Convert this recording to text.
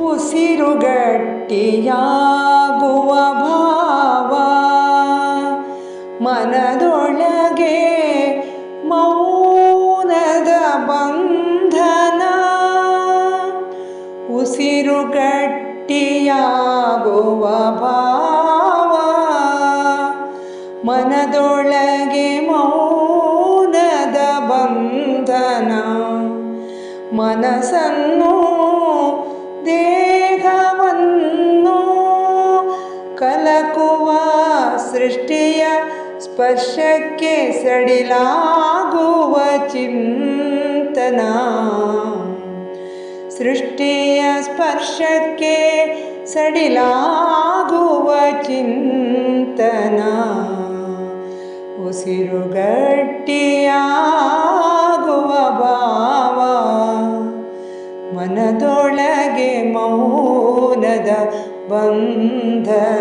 ಉಸಿರುಗಟ್ಟಿಯಾಗುವ ಭಾವ ಮನದೊಳಗೆ ಮೌನದ ಬಂಧನ. ಉಸಿರುಗಟ್ಟಿಯಾಗುವ ಭಾವ ಮನದೊಳಗೆ ಮೌನದ ಬಂಧನ. ಮನಸ್ಸನ್ನು ದೇಹವನ್ನು ಕಲಕುವ ಸೃಷ್ಟಿಯ ಸ್ಪರ್ಶಕ್ಕೆ ಸಡಿಲಾಗುವ ಚಿಂತನ ಸೃಷ್ಟಿಯ ಸ್ಪರ್ಶಕ್ಕೆ ಸಡಿಲಾಗುವ ಚಿಂತನ ಉಸಿರುಗಟ್ಟಿಯಾಗುವ ಮನದೊಳಗೆ ಮೌನದ ಬಂಧನ.